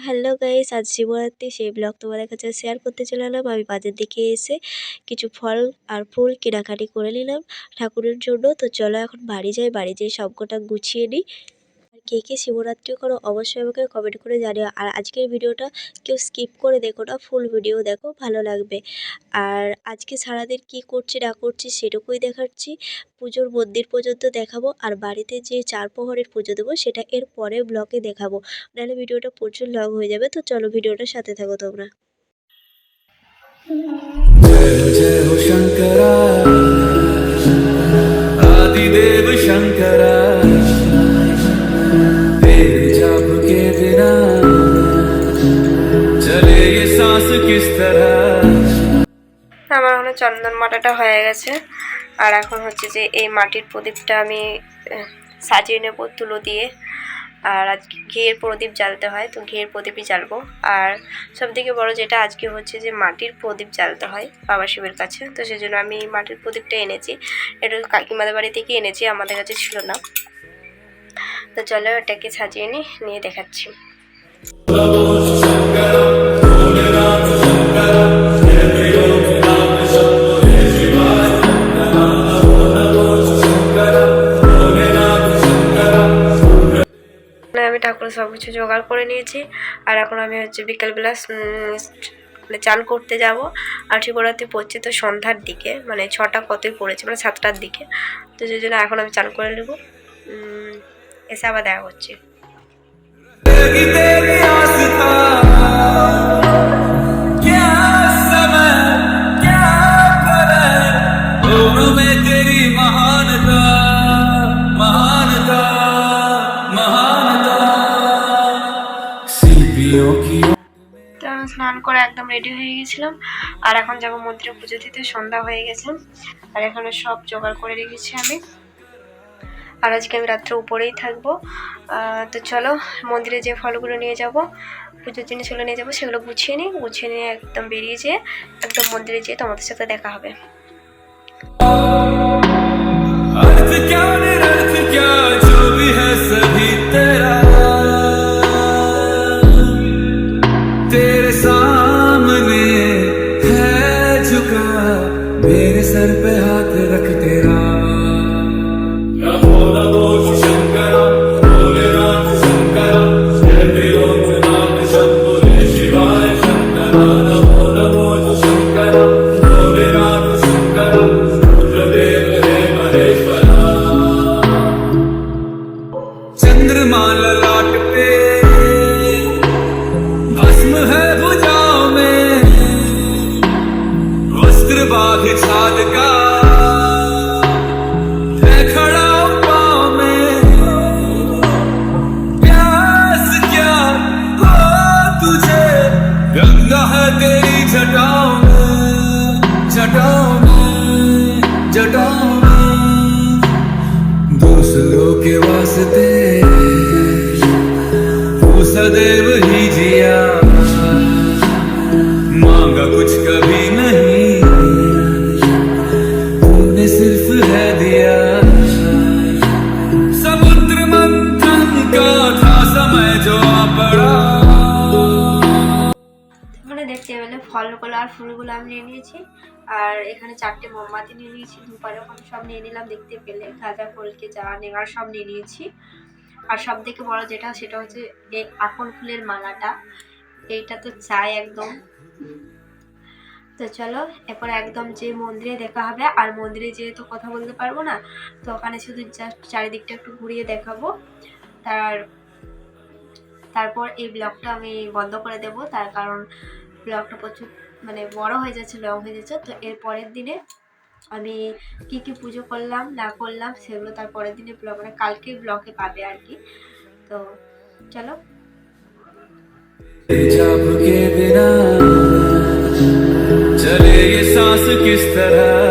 Hello guys, আজ শিবরাত্রি, সেই blog তোমাদের কাছে শেয়ার করতে চলে এলাম। আমি বাজার দিকে এসে কিছু ফল আর ফুল কেনাকাটি করে নিলাম ঠাকুরের জন্য। তো চলো এখন বাড়ি যাই, বাড়ি যেয়ে সবকটা গুছিয়ে নিই। কে কে শিবরাত্রি করো অবশ্যই আমাকে কমেন্ট করে জানিও। আর আজকের ভিডিওটা কেউ স্কিপ করে দেখো না ফুল ভিডিও দেখো, ভালো লাগবে। আর আজকে সারাদিন কি করছি না করছি সেটুকুই দেখাচ্ছি। পুজোর মন্দির পর্যন্ত দেখাবো আর বাড়িতে যে চার প্রহরের পুজো দেবো সেটা এর পরে ব্লগে দেখাবো। নাহলে ভিডিওটা প্রচুর লং হয়ে যাবে, তো চলো ভিডিওটার সাথে থাকো তোমরা। ওখানে চন্দন মাটাটা হয়ে গেছে। আর এখন হচ্ছে যে এই মাটির প্রদীপটা আমি সাজিয়ে নেব তুলো দিয়ে। আর আজকে ঘিয়ের প্রদীপ জ্বালতে হয়, তো ঘিয়ের প্রদীপই জ্বালবো। আর সবথেকে বড় যেটা আজকে হচ্ছে যে মাটির প্রদীপ জ্বালতে হয় বাবা শিবের কাছে। তো সেই জন্য আমি মাটির প্রদীপটা এনেছি। এটা কাকিমাদের বাড়ি থেকে এনেছি, আমাদের কাছে ছিল না। তো চলো এটাকে সাজিয়ে নিই নিয়ে দেখাচ্ছি। কিছু জোগাড় করে নিয়েছি। আর এখন আমি হচ্ছে বিকেলবেলা মানে চান করতে যাব। আর শিবরাত্রি পড়ছে তো সন্ধ্যার দিকে মানে ছটা কতই পড়েছে মানে সাতটার দিকে। তো সেই জন্য এখন আমি চান করে নেব। এসে আবার দেখা করছি স্নান করে একদম রেডি হয়ে গেছিলাম। আর এখন যাব মন্দিরে পুজো দিতে, সন্ধ্যা হয়ে গেছে। আর এখানে সব জোগাড় করে রেখেছি আমি। আর আজকে আমি রাত্রে উপরেই থাকব। তো চলো, মন্দিরে যে ফলগুলো নিয়ে যাব, পুজোর জিনিসগুলো নিয়ে যাব, সেগুলো গুছিয়ে নিই। গুছিয়ে নিয়ে একদম বেরিয়ে যেয়ে একদম মন্দিরে যেয়ে তোমাদের সাথে দেখা হবে। मेरे सर पे हाथ रख तेरा। दूसरों के वास्ते। सदैव ही जिया। मांगा कुछ कभी ফলগুলো আর ফুলগুলো আমি নিয়ে নিয়েছি। আর এখানে চারটে মোমবাতি নিয়ে নিয়েছি ধূপার ওখানে সব নিয়ে নিলাম, দেখতে পেলে গাঁজা, কলকে যা নেওয়ার সব নিয়ে নিয়েছি। আর সব থেকে বড় যেটা, সেটা হচ্ছে এই আকন ফুলের মালাটা। এইটা তো চাই একদম। তো চলো, এরপর একদম যে মন্দিরে দেখা হবে, আর মন্দিরে যেয়ে তো কথা বলতে পারব না, তো ওখানে শুধু জাস্ট চারিদিকটা একটু ঘুরিয়ে দেখাবো। তার, তারপর এই ব্লগটা আমি বন্ধ করে দেব, তার কারণ ব্লগটা প্রচুর মানে বড় হয়ে যাচ্ছে লং হয়ে যাচ্ছে তো এর পরের দিনে আমি কি কি পুজো করলাম না করলাম সেগুলো তার পরের দিনে ব্লগ মানে কালকে ব্লগে পাবে আর কি তো চলো जाप के बिना चले ये सांस किस तरह